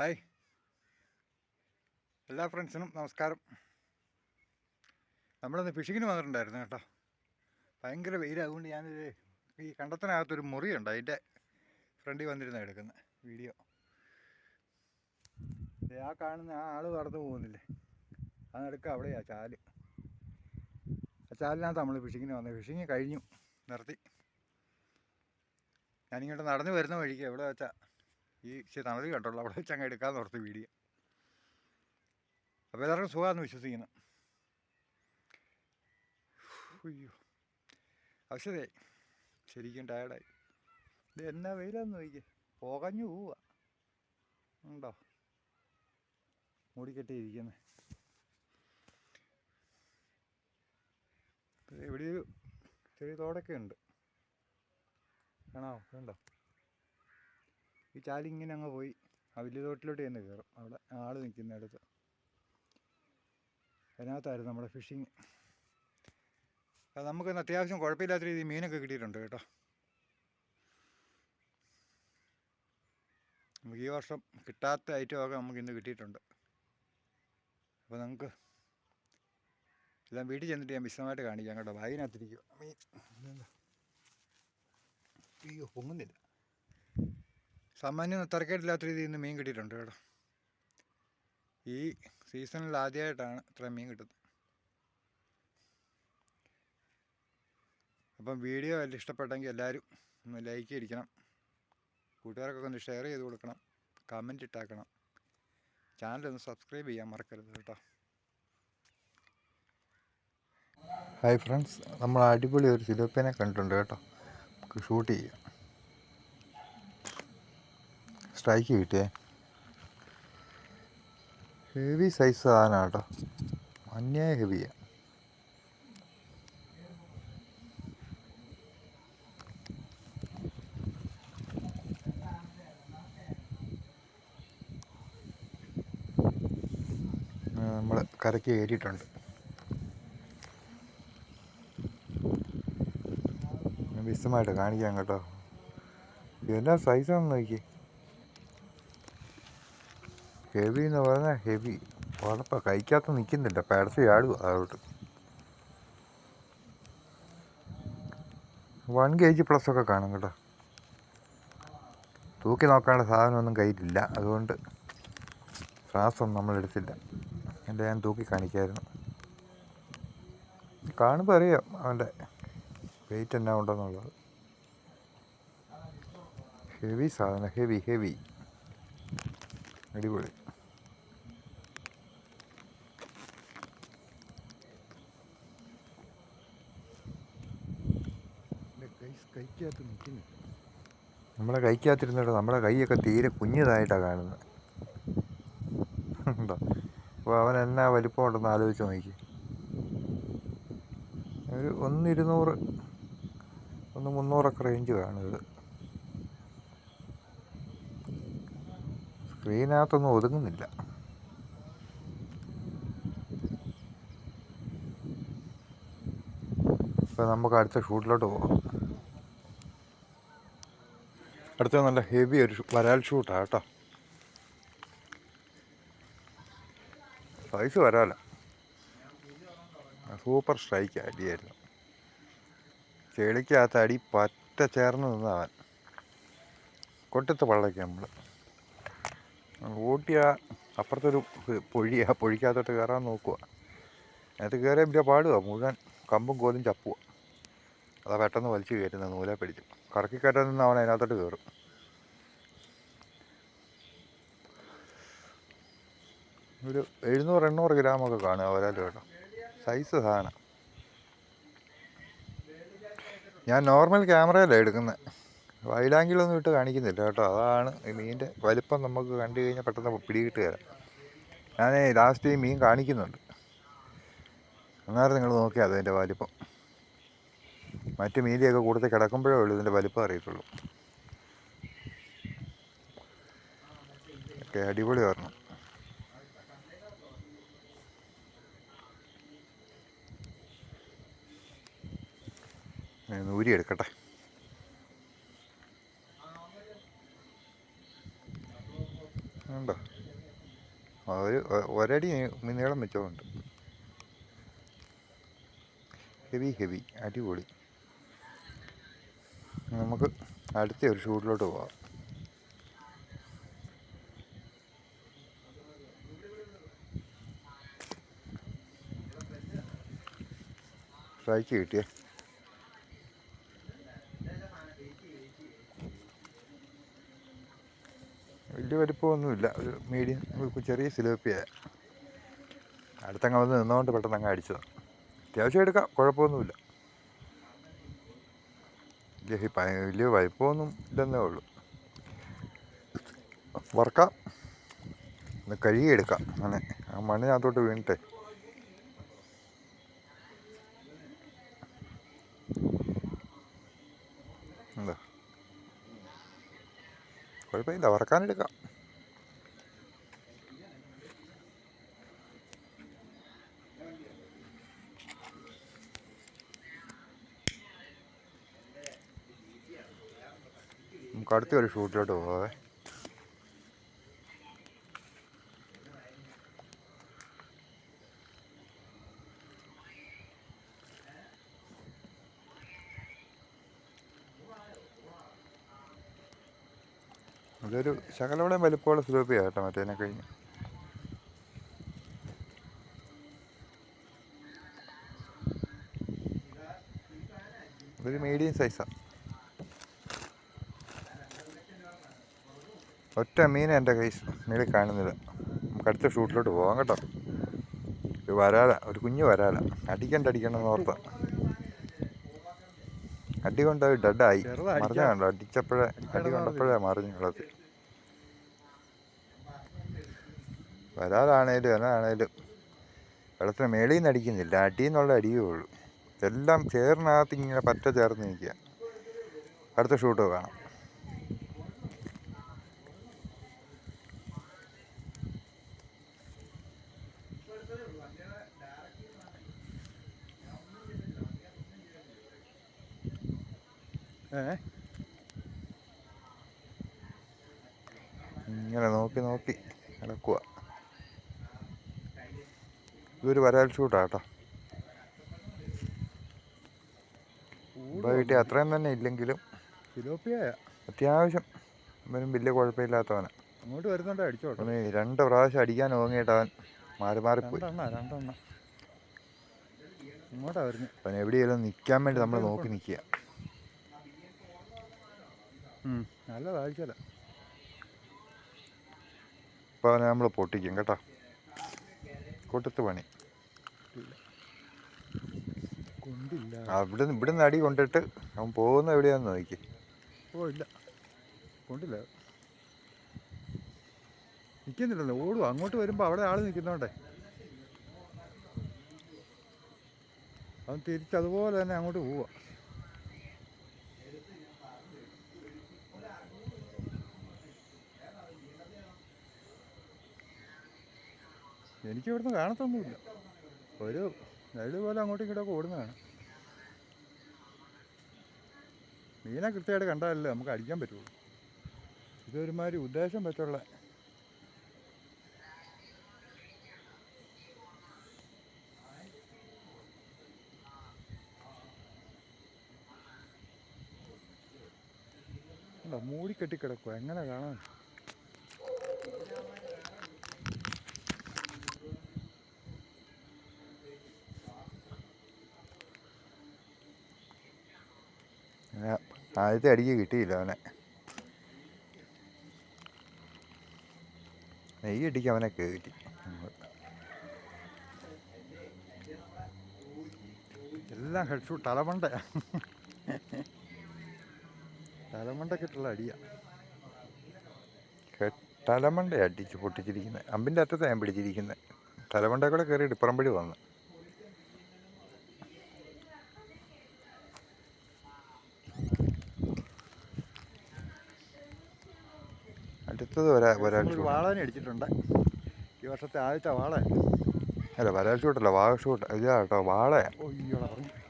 Hi. എല്ലാ ഫ്രണ്ട്സിനും നമസ്കാരം. നമ്മളന്ന് ഫിഷിങ്ങിന് വന്നിട്ടുണ്ടായിരുന്നു കേട്ടോ. ഭയങ്കര വെയിലായതുകൊണ്ട് ഞാനൊരു ഈ കണ്ടത്തിനകത്തൊരു മുറിയുണ്ട്. അതിന്റെ ഫ്രണ്ടിൽ വന്നിരുന്ന എടുക്കുന്ന വീഡിയോ. ആ കാണുന്ന ആ ആൾ കടന്നു പോകുന്നില്ലേ? ആ നടുക്ക് അവിടെയാ ചാൽ. ആ ചാലിനകത്ത് നമ്മൾ ഫിഷിങ്ങിന് വന്നത് ഫിഷിങ് കഴിഞ്ഞു. നിർത്തി. ഞാനിങ്ങോട്ട് നടന്നു വരുന്ന വഴിക്ക് എവിടെ വെച്ചാൽ ഈ ഇച്ചിരി തണൽ കണ്ടുള്ളൂ അവിടെ വെച്ച് അങ്ങ് ഓർത്ത് വീഡിയോ. അപ്പോൾ എല്ലാവർക്കും സുഖമാണെന്ന് വിശ്വസിക്കുന്നു. അയ്യോ. അവശതയായി ശരിക്കും ടയർഡായി ഇത് എന്നാ വെയിലാന്ന് നോക്കിക്കേ. പോകഞ്ഞു പോവുക ഉണ്ടോ? മൂടിക്കെട്ടിയിരിക്കുന്നത് ഇവിടെ ചെറിയ തോടൊക്കെ ഉണ്ട്. കാണാമോ കണ്ടോ ഈ ചാലിങ്ങനെ അങ്ങ് പോയി. ആ വലിയ തോട്ടിലോട്ട് തന്നെ കയറും. അവിടെ ആൾ നിൽക്കുന്നിടത്ത് അതിനകത്തായിരുന്നു നമ്മുടെ ഫിഷിങ് അത് നമുക്കൊന്ന് അത്യാവശ്യം കുഴപ്പമില്ലാത്ത രീതിയിൽ മീനൊക്കെ കിട്ടിയിട്ടുണ്ട് കേട്ടോ. നമുക്ക് ഈ വർഷം കിട്ടാത്ത ഐറ്റമൊക്കെ നമുക്ക് ഇന്ന് കിട്ടിയിട്ടുണ്ട്. അപ്പോൾ നമുക്ക് എല്ലാം വീട്ടിൽ ചെന്നിട്ട് ഞാൻ വിശദമായിട്ട് കാണിക്കാം കേട്ടോ. ബാഗിനകത്തിരിക്കുക മീൻ? അയ്യോ പൊങ്ങുന്നില്ല. സാമാന്യം തിരക്കേടില്ലാത്ത രീതിയിൽ നിന്ന് മീൻ കിട്ടിയിട്ടുണ്ട് കേട്ടോ. ഈ സീസണിൽ ആദ്യമായിട്ടാണ് ഇത്ര മീൻ കിട്ടുന്നത്. അപ്പം വീഡിയോ എല്ലാം ഇഷ്ടപ്പെട്ടെങ്കിൽ എല്ലാവരും ഒന്ന് ലൈക്ക് ഇരിക്കണം കൂട്ടുകാർക്കൊക്കെ ഒന്ന് ഷെയർ ചെയ്ത് കൊടുക്കണം. കമന്റ് ഇട്ടാക്കണം. ചാനൽ ഒന്ന് സബ്സ്ക്രൈബ് ചെയ്യാൻ മറക്കരുത് കേട്ടോ. ഹായ് ഫ്രണ്ട്സ് നമ്മൾ അടിപൊളി ഒരു സിലോപ്പിനെ കണ്ടിട്ടുണ്ട് കേട്ടോ. നമുക്ക് ഷൂട്ട് ചെയ്യാം. സ്ട്രൈക്ക് കിട്ടിയേ. ഹെവി സൈസ് സാധനം കേട്ടോ അന്യായ ഹെവിയാണ് നമ്മൾ കരയ്ക്ക് കയറിയിട്ടുണ്ട് വിശദമായിട്ട് കാണിക്കാം കേട്ടോ. സൈസ് സൈസാണെന്ന് നോക്കി ഹെവി എന്ന് പറഞ്ഞാൽ ഹെവി വളപ്പ കഴിക്കാത്ത നിൽക്കുന്നില്ല പേടച്ച് ആടുക അതോട്ട്. വൺ കെ ജി പ്ലസ് ഒക്കെ കാണും കേട്ടോ. തൂക്കി നോക്കാനുള്ള സാധനമൊന്നും കയ്യിലില്ല. അതുകൊണ്ട് ശ്വാസം നമ്മൾ എടുത്തില്ല. എന്റെ ഞാൻ തൂക്കി കാണിക്കായിരുന്നു. കാണുമ്പോൾ അറിയാം അവന്റെ വെയിറ്റ് എന്നാ ഉണ്ടെന്നുള്ളത്. ഹെവി സാധനം. ഹെവി ഹെവി അടിപൊളി. കൈക്കകത്ത് നിൽക്കുന്നു. നമ്മളെ കൈക്കകത്തിരുന്നിട്ട് നമ്മുടെ കൈയൊക്കെ തീരെ കുഞ്ഞതായിട്ടാണ് കാണുന്നത് ഉണ്ടോ? അപ്പോൾ അവൻ എന്നാ വലിപ്പം ഉണ്ടെന്ന് ആലോചിച്ച് നോക്കി. ഒരു ഒന്ന് ഇരുന്നൂറ് ഒന്ന് മുന്നൂറൊക്കെ റേഞ്ച് കാണും ഇത്. സ്ക്രീനകത്തൊന്നും ഒതുങ്ങുന്നില്ല. ഇപ്പോൾ നമുക്ക് അടുത്ത ഷൂട്ടിലോട്ട് പോകാം അടുത്ത നല്ല ഹെവി ഒരു വരാൽ ഷൂട്ടാണ് കേട്ടോ. സൈസ് വരാല. സൂപ്പർ സ്ട്രൈക്ക് അടിയായിരുന്നു. ചെളിക്കകത്ത് അടി പറ്റ ചേർന്ന് നിന്നവൻ കൊട്ടത്ത് പള്ളയ്ക്ക് നമ്മൾ ഓട്ടിയ അപ്പുറത്തൊരു പൊഴിയാ പൊഴിക്കകത്തോട്ട് കയറാൻ നോക്കുക അതിനകത്ത് കയറിയ പിന്നെ പാടുക മുഴുവൻ കമ്പും കോലും ചപ്പുക അതാ പെട്ടെന്ന് വലിച്ചു കയറ്റുന്ന നൂലെ പിടിച്ചു. കറക്കി കയറ്റാൻ നിന്ന് അവൻ അതിനകത്തോട്ട് കയറും. ഒരു എഴുന്നൂറ് എണ്ണൂറ് ഗ്രാമൊക്കെ കാണുക ഒരാൾ കേട്ടോ. സൈസ് സാധനം. ഞാൻ നോർമൽ ക്യാമറയിലാണ് എടുക്കുന്നത് വൈലാങ്കിലൊന്നും ഇട്ട് കാണിക്കുന്നില്ല കേട്ടോ. അതാണ് ഈ മീനിന്റെ വലിപ്പം നമുക്ക് കണ്ടു കഴിഞ്ഞാൽ പെട്ടെന്ന് പിടികിട്ട് തരാം ഞാൻ ലാസ്റ്റ് ഈ മീൻ കാണിക്കുന്നുണ്ട്. അന്നേരം നിങ്ങൾ നോക്കിയാൽ അതിന്റെ വലിപ്പം. മറ്റു മീതിയൊക്കെ കൂടുതൽ കിടക്കുമ്പോഴേ ഉള്ളൂ ഇതിന്റെ വലിപ്പം അറിയത്തുള്ളൂ. ഓക്കെ അടിപൊളി വരണം നൂരി എടുക്കട്ടെ. ഉണ്ടോ? ഒരു ഒരടി നീളം വെച്ചോണ്ട് ഹെവി ഹെവി അടിപൊളി. നമുക്ക് അടുത്ത ഒരു ഷൂട്ടിലോട്ട് പോവാം. സ്ട്രൈക്ക് കിട്ടിയേ. വലിയ വലിപ്പമൊന്നുമില്ല. ഒരു മീഡിയം ചെറിയ സിലോപ്പിയ. അടുത്തങ്ങ് വന്ന് നിന്നുകൊണ്ട് പെട്ടെന്ന് അങ്ങ് അടിച്ചതാണ് അത്യാവശ്യം എടുക്കാം. കുഴപ്പമൊന്നുമില്ല. വലിയ വലിയ വലിപ്പമൊന്നും ഇല്ലെന്നേ ഉള്ളൂ. വറക്കാം. ഒന്ന് കഴുകിയെടുക്കാം. അങ്ങനെ. ആ മണ്ണിനകത്തോട്ട് വീണിട്ടേ. എന്താ? കുഴപ്പമില്ല. വറക്കാനെടുക്കാം. നമുക്ക് അടുത്ത ഒരു ഷൂട്ടിലോട്ട് പോവാവേ. അതൊരു ശകലോടെ വലിപ്പമുള്ള സ്ലോപ്പിയാണ് കേട്ടോ മറ്റേനെ കഴിഞ്ഞ്. ഒരു മീഡിയം സൈസാണ് ഒറ്റ മീൻ എന്റെ കൈ മേളിൽ കാണുന്നില്ല നമുക്ക് അടുത്ത ഷൂട്ടിലോട്ട് പോകാം കേട്ടോ. ഒരു വരാല ഒരു കുഞ്ഞ് വരാല. അടിക്കണ്ട അടിക്കണ്ട എന്ന് ഓർത്ത. അടി കൊണ്ട് ഡെഡായി മറിഞ്ഞ കണ്ടോ? അടിച്ചപ്പോഴേ അടി കൊണ്ടപ്പോഴേ മറിഞ്ഞു വെള്ളത്തിൽ വരാലാണേലും എന്നാണേലും. വെള്ളത്തിന് മേളിൽ നിന്ന് അടിക്കുന്നില്ല. അടിയിൽ നിന്നുള്ള അടിയേ ഉള്ളൂ. എല്ലാം ചേറിനകത്ത് ഇങ്ങനെ പറ്റ ചേർന്ന് നിൽക്കുക. അടുത്ത ഷൂട്ട് കാണാം. ഇങ്ങനെ നോക്കി നോക്കി നടക്കുക ഇതൊരു വരാൽ ഷൂട്ടാ കേട്ടോ ഇപ്പോൾ കിട്ടിയ അത്രയും തന്നെ ഇല്ലെങ്കിലും അത്യാവശ്യം. ഇവനും വലിയ കുഴപ്പമില്ലാത്തവനാണ് അങ്ങോട്ട് വരുന്നുണ്ട് അടിച്ചോട്ടോ. രണ്ട് പ്രാവശ്യം അടിക്കാൻ ഓങ്ങിയിട്ട് അവൻ മാറി മാറിപ്പോയി ഇങ്ങോട്ടാ വരുന്നത് അവൻ എവിടെയെങ്കിലും നിൽക്കാൻ വേണ്ടി നമ്മൾ നോക്കി നിൽക്കുക നല്ല താഴ്ചല അപ്പോൾ അതിനെ നമ്മൾ പൊട്ടിക്കും കേട്ടോ. കൂട്ടത്ത് പണി. കൊണ്ടില്ല. അവിടെ നിന്ന് ഇവിടെ നിന്ന് അടി കൊണ്ടിട്ട് അവൻ പോകുന്ന എവിടെയാണെന്ന് നോക്കി. ഓ ഇല്ല കൊണ്ടില്ല. നിൽക്കുന്നില്ലല്ലോ ഓടും അങ്ങോട്ട് വരുമ്പോൾ അവിടെ ആൾ നിൽക്കുന്നോണ്ടേ അവൻ തിരിച്ച് അതുപോലെ തന്നെ അങ്ങോട്ട് പോവുക എനിക്ക് ഇവിടുന്ന് കാണത്തൊന്നുമില്ല. ഒരു ലൈഡ് പോലെ അങ്ങോട്ടും ഇങ്ങോട്ടൊക്കെ ഓടുന്നതാണ്. മീനെ കൃത്യമായിട്ട് കണ്ടാലല്ലേ നമുക്ക് അടിക്കാൻ പറ്റുള്ളൂ. ഇതൊരുമാതിരി ഉദ്ദേശം വെച്ചുള്ള മൂടിക്കെട്ടിക്കിടക്കുക മൂടി കെട്ടിക്കിടക്കുക എങ്ങനെ കാണാൻ അങ്ങനെ ആദ്യത്തെ അടിക്ക് കിട്ടിയില്ല അവനെ. നെയ്യ് അടിക്ക് അവനെ കയറ്റി എല്ലാം ഹെഡ് തലമണ്ട. തലമണ്ടക്കിട്ടുള്ള അടിയാ. തലമണ്ട അടിച്ച് പൊട്ടിച്ചിരിക്കുന്നത് അമ്പിന്റെ അറ്റത്ത് ഞാൻ പിടിച്ചിരിക്കുന്നത് തലമണ്ട കൂടെ കയറി ഇപ്പറമ്പടി വന്നു. അടുത്തത് ഒരാൾ ഒരു വാളനെ അടിച്ചിട്ടുണ്ട് ഈ വർഷത്തെ ആദ്യത്തെ വാള. അല്ല വരാൽ ഷൂട്ടല്ല വാഴ ഷൂട്ട്. ഇതാ കേട്ടോ വാളയാ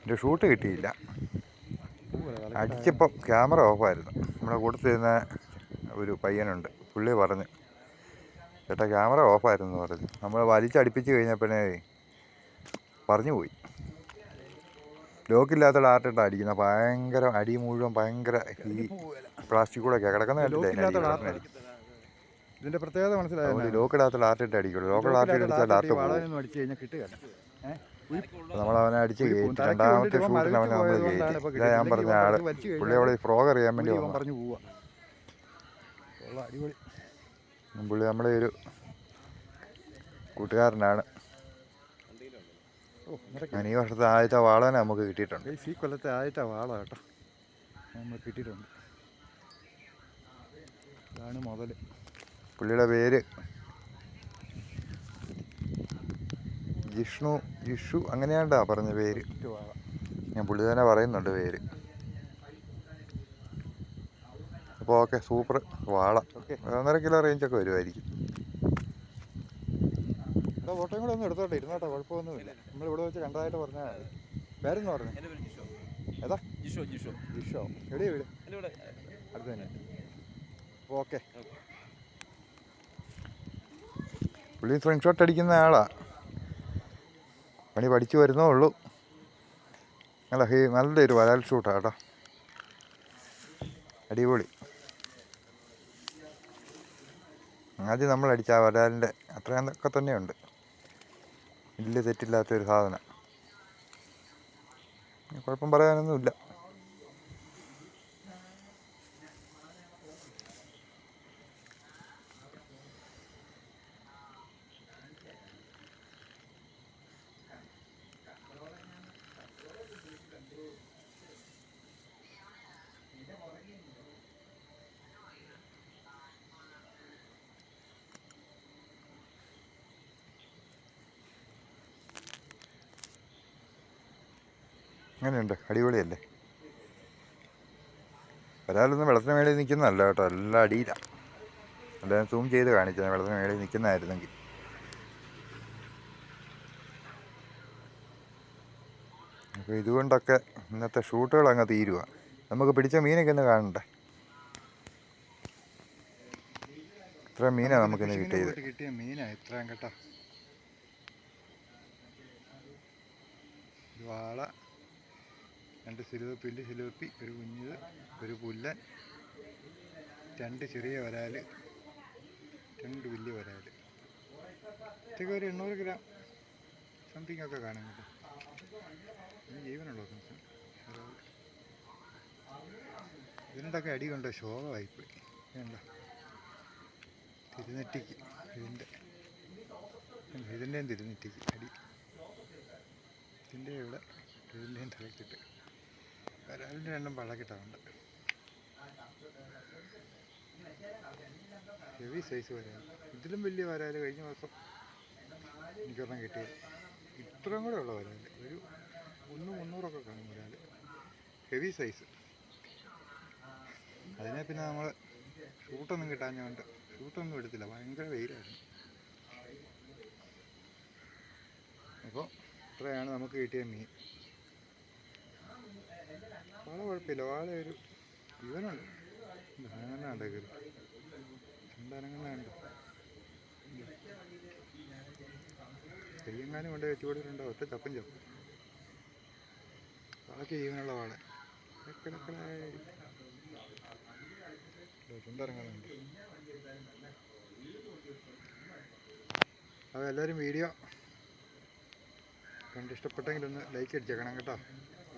എന്റെ ഷൂട്ട് കിട്ടിയില്ല. അടിച്ചപ്പം ക്യാമറ ഓഫായിരുന്നു. നമ്മുടെ കൂട്ടത്തിരുന്ന ഒരു പയ്യനുണ്ട്. പുള്ളി പറഞ്ഞു ചേട്ടാ ക്യാമറ ഓഫായിരുന്നു എന്ന് പറഞ്ഞു. നമ്മൾ വലിച്ചടിപ്പിച്ച് കഴിഞ്ഞപ്പോഴേ പറഞ്ഞു പോയി. ലോക്കില്ലാത്ത ആർട്ടിട്ടാണ് അടിക്കുന്നത് ഭയങ്കര അടി മുഴുവൻ ഭയങ്കര ഈ പ്ലാസ്റ്റിക് കൂടെ കിടക്കുന്ന കണ്ടില്ലേ ഇതിന്റെ പ്രത്യേകത മനസ്സിലായോ ലോക്കിടാത്ത ലാർട്ടിട്ട് അടിക്കുള്ളൂ ലോക്കൽ ആർട്ട് അടിച്ചാൽ ആർട്ട് പോകും. വളവനൊന്നും അടിച്ചു കഴിഞ്ഞാൽ കിട്ടുകയല്ല നമ്മൾ അവനെ അടിച്ച് കയറ്റി രണ്ടാമത്തെ ഷൂട്ടിൽ അവനെ നമ്മൾ കയറ്റി. ഇതാ ഞാൻ. പറഞ്ഞ ആൾ. പുള്ളി അവളെ ഫ്രോഗ് അറിയാൻ വേണ്ടി പറഞ്ഞു പോവാ. പുള്ളി നമ്മളെ ഒരു കൂട്ടുകാരനാണ്. ഞാൻ ഈ വർഷത്തെ ആദ്യത്തെ വാളനെ നമുക്ക് കിട്ടിയിട്ടുണ്ട്. ഈ കൊല്ലത്തെ ആദ്യത്തെ വാള കേട്ടോ. നമ്മൾ കിട്ടിയിട്ടുണ്ട്. ഇതാണ് മുതൽ പുള്ളിയുടെ പേര് ജിഷ്ണു ജിഷു അങ്ങനെയാണ്ടാ പറഞ്ഞ പേര്. ഞാൻ പുള്ളി തന്നെ പറയുന്നുണ്ട് പേര്. അപ്പോൾ ഓക്കെ സൂപ്പർ. വാള. ഓക്കെ. ഒന്നര കിലോ റേഞ്ചൊക്കെ വരുമായിരിക്കും ഇവിടെ ഫോട്ടോയും കൂടെ ഒന്ന് എടുത്തോട്ടെ. ഇരുന്നോട്ടെ കുഴപ്പമൊന്നുമില്ല. നമ്മൾ ഇവിടെ വെച്ച് കണ്ടതായിട്ട് പറഞ്ഞാൽ മതി. പേരെന്ന് പറഞ്ഞു? ഏതാ? ജിഷോ ജിഷോ. ജിഷോ. എവിടെയാണ് വീട്? അടുത്ത് തന്നെ. ഓക്കെ. പുള്ളി സ്ക്രീൻഷോട്ട് അടിക്കുന്ന ആളാ. പണി പഠിച്ചു വരുന്നേ ഉള്ളൂ. നല്ല ഹീ നല്ലൊരു വരാൽ ഷൂട്ടാ കേട്ടോ. അടിപൊളി. ആദ്യം നമ്മൾ അടിച്ച ആ വരാലിന്റെ അത്രയൊക്കെ തന്നെയുണ്ട്. വലിയ തെറ്റില്ലാത്തൊരു സാധനം. കുഴപ്പം പറയാനൊന്നുമില്ല. അങ്ങനെയുണ്ട്. അടിപൊളിയല്ലേ? വരാലൊന്നും വെള്ളത്തിന് മേളിൽ നിൽക്കുന്നതല്ല കേട്ടോ. എല്ലാം അടിയിലാണ് എല്ലാം സൂം ചെയ്ത് കാണിച്ചത്. വെള്ളത്തിന് മേളിൽ നിൽക്കുന്നതായിരുന്നെങ്കിൽ അപ്പോൾ ഇതുകൊണ്ടൊക്കെ ഇന്നത്തെ ഷൂട്ടുകൾ അങ്ങ് തീരുക നമുക്ക് പിടിച്ച മീനൊക്കെ ഒന്ന് കാണണ്ടേ? ഇത്ര മീനാണ് നമുക്കിന്ന് ഇന്ന് കിട്ടിയത്. കിട്ടിയ മീനാണ് ഇത്രയും കേട്ടോ. വാള. രണ്ട് സിലുവപ്പിന്റെ സിലുവപ്പി ഒരു കുഞ്ഞിത് ഒരു പുല്ലൻ രണ്ട് ചെറിയ വരാൽ രണ്ട് വലിയ വരാൽ ഇതൊക്കെ ഒരു എണ്ണൂറ് ഗ്രാം സംതിങ് ഒക്കെ കാണും കേട്ടോ. ജീവനുള്ളൂ ഇതിനോടൊക്കെ അടി കണ്ടോ? ശോകമായിപ്പോയി. വേണ്ട തിരുനെറ്റിക്ക്. ഇതിന്റെ ഇതിന്റെയും തിരുനെറ്റിക്ക് അടി. ഇതിന്റെ ഇവിടെ ഇതിന്റെയും തലക്കിട്ട് വരാലിന്റെ രണ്ടും പള്ളക്കിട്ടുണ്ട് ഹെവി സൈസ് വരാൽ ഇതിലും വലിയ വരാൽ കഴിഞ്ഞ മാസം എനിക്കൊരെണ്ണം കിട്ടിയത് ഇത്രയും കൂടെ ഉള്ള വരാൽ ഒരു ഒന്ന് മുന്നൂറൊക്കെ കാണും വരാൽ ഹെവി സൈസ് അതിനെ പിന്നെ നമ്മൾ ഷൂട്ടൊന്നും കിട്ടാഞ്ഞുകൊണ്ട് ഷൂട്ടൊന്നും എടുത്തില്ല. ഭയങ്കര വെയിലായിരുന്നു. അപ്പോൾ ഇത്രയാണ് നമുക്ക് കിട്ടിയ മീൻ. വാള കുഴപ്പമില്ല. വാഴ ഒരു അനങ്ങുന്നുണ്ട് കയറി രണ്ടനങ്ങുന്നുണ്ട് കയ്യെങ്ങാനും കൊണ്ട് വെച്ച് ഒറ്റ ചപ്പും ചപ്പും. വാളയ്ക്ക് ജീവനുള്ള വാള ചുണ്ടറങ്ങുന്നുണ്ട് അപ്പോൾ എല്ലാവരും വീഡിയോ കണ്ടിഷ്ടപ്പെട്ടെങ്കിലൊന്ന് ലൈക്ക് അടിച്ചേക്കണം കേട്ടോ.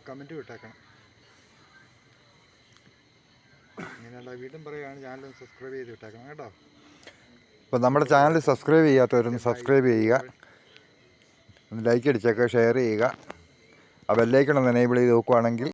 കമന്റ് വിട്ടേക്കണം ഇങ്ങനെയുള്ള വീണ്ടും പറയുകയാണ് ചാനൽ സബ്സ്ക്രൈബ് ചെയ്ത് വിട്ടേക്കണം കേട്ടോ. അപ്പോൾ നമ്മുടെ ചാനൽ സബ്സ്ക്രൈബ് ചെയ്യാത്തവരൊന്ന് സബ്സ്ക്രൈബ് ചെയ്യുക. ഒന്ന് ലൈക്ക് അടിച്ചേക്കുക ഷെയർ ചെയ്യുക. ആ ബെല്ലൈക്കൺ ഒന്ന് എനേബിൾ ചെയ്ത് നോക്കുവാണെങ്കിൽ